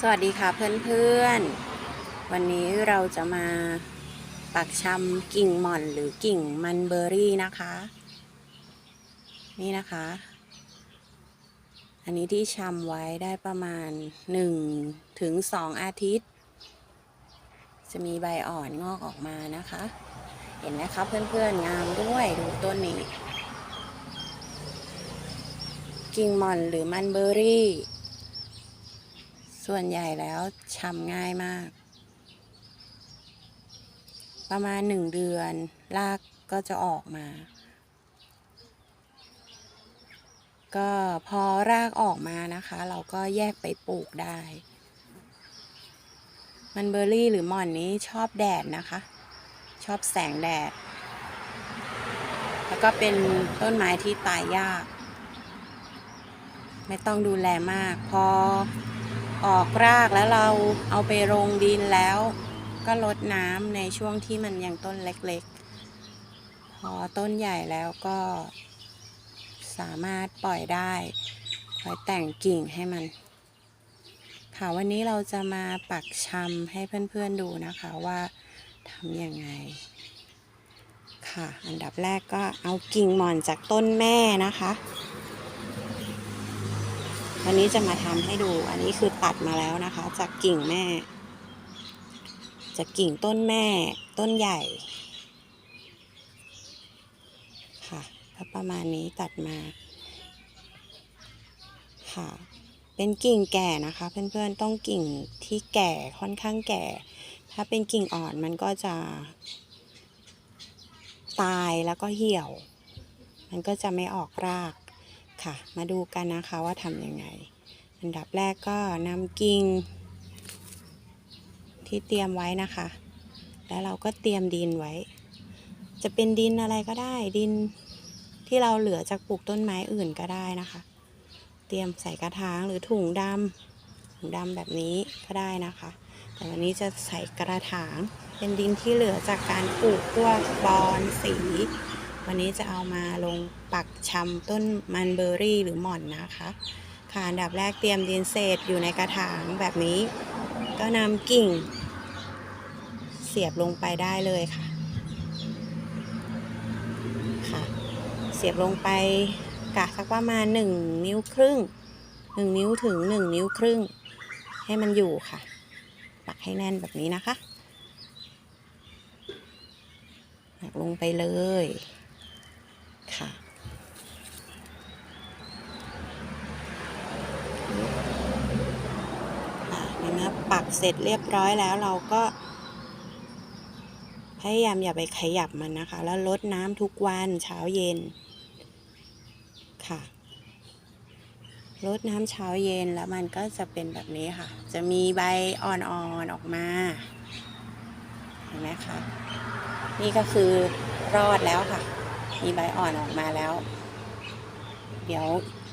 สวัสดีค่ะเพื่อนๆ วันนี้เราจะมาปักชำกิ่งหม่อนหรือกิ่งมันเบอร์รี่นะคะ นี่นะคะ อันนี้ที่ชำไว้ได้ประมาณ1ถึง2อาทิตย์ จะมีใบอ่อนงอกออกมานะคะ เห็นไหมคะเพื่อนๆ งามด้วยดูต้นนี้ กิ่งหม่อนหรือมันเบอร์รี่ ส่วนใหญ่แล้วชำง่ายมาก ประมาณหนึ่งเดือนรากก็จะออกมา ก็พอรากออกมานะคะ เราก็แยกไปปลูกได้ มันเบอร์รี่หรือหม่อนนี้ชอบแดดนะคะ ชอบแสงแดด แล้วก็เป็นต้นไม้ที่ตายยาก ไม่ต้องดูแลมาก พอ ออกรากแล้วเราเอาไปลงดินแล้ว ก็ลดน้ำในช่วงที่มันยังต้นเล็กๆ พอต้นใหญ่แล้วก็ สามารถปล่อยได้คอยแต่งกิ่งให้มัน ค่ะวันนี้เราจะมาปักชำให้เพื่อนๆดูนะคะว่าทำยังไง ค่ะ อันดับแรกก็เอากิ่งหม่อนจากต้นแม่นะคะ วันนี้จะมาทำให้ดู อันนี้คือตัดมาแล้วนะคะ จากกิ่งแม่ จากกิ่งต้นแม่ต้นใหญ่ ค่ะประมาณนี้ตัดมา ค่ะ เป็นกิ่งแก่นะคะ เพื่อนๆต้องกิ่งที่แก่ค่อนข้างแก่ ถ้าเป็นกิ่งอ่อนมันก็จะ ตายแล้วก็เหี่ยว มันก็จะไม่ออกราก ค่ะ มาดูกันนะคะว่าทำยังไง อันดับแรกก็นำกิ่งที่เตรียมไว้นะคะ แล้วเราก็เตรียมดินไว้ จะเป็นดินอะไรก็ได้ดินที่เราเหลือจากปลูกต้นไม้อื่นก็ได้นะคะ เตรียมใส่กระถางหรือถุงดำถุงดำแบบนี้ก็ได้นะคะ แต่วันนี้จะใส่กระถางเป็นดินที่เหลือจากการปลูกพวกบอนสี วันนี้จะเอามาลงปักชำต้นมันเบอร์รี่หรือหม่อนนะคะ ค่ะอันดับแรกเตรียมดินเศษอยู่ในกระถางแบบนี้ ก็นำกิ่ง เสียบลงไปได้เลยค่ะค่ะ เสียบลงไปกะสักประมาณ1นิ้วครึ่ง 1 นิ้วถึง 1 นิ้วครึ่ง ให้มันอยู่ค่ะ ปักให้แน่นแบบนี้นะคะปักลงไปเลย ค่ะ ค่ะปักเสร็จเรียบร้อยแล้วเราก็ พยายามอย่าไปขยับมันนะคะ แล้วลดน้ำทุกวันเช้าเย็น ค่ะลดน้ำเช้าเย็นแล้วมันก็จะเป็นแบบนี้ค่ะ จะมีใบอ่อนๆอออกมา เห็นไหมคะ นี่ก็คือรอดแล้วค่ะ มีใบอ่อนออกมาแล้ว เดี๋ยว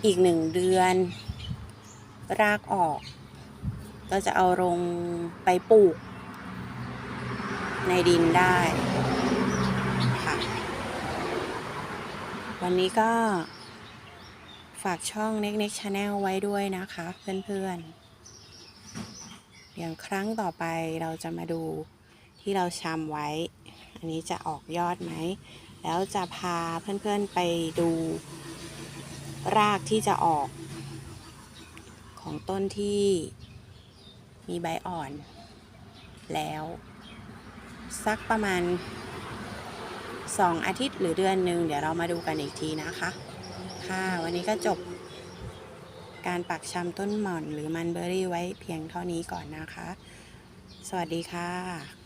อีกหนึ่งเดือน รากออก ก็จะเอาลงไปปลูก ในดินได้ค่ะวันนี้ก็ฝากช่อง Next Next Channel ไว้ด้วยนะคะเพื่อนๆ อย่างครั้งต่อไปเราจะมาดูที่เราชำไว้ อันนี้จะออกยอดไหม แล้วจะพาเพื่อนๆไปดูรากที่จะออกของต้นที่ มีใบอ่อน แล้ว สักประมาณ 2 อาทิตย์หรือเดือนหนึ่งเดี๋ยวเรามาดูกันอีกทีนะคะ ค่ะวันนี้ก็จบ การปักชำต้นหม่อนหรือมันเบอร์รี่ไว้เพียงเท่านี้ก่อนนะคะ สวัสดีค่ะ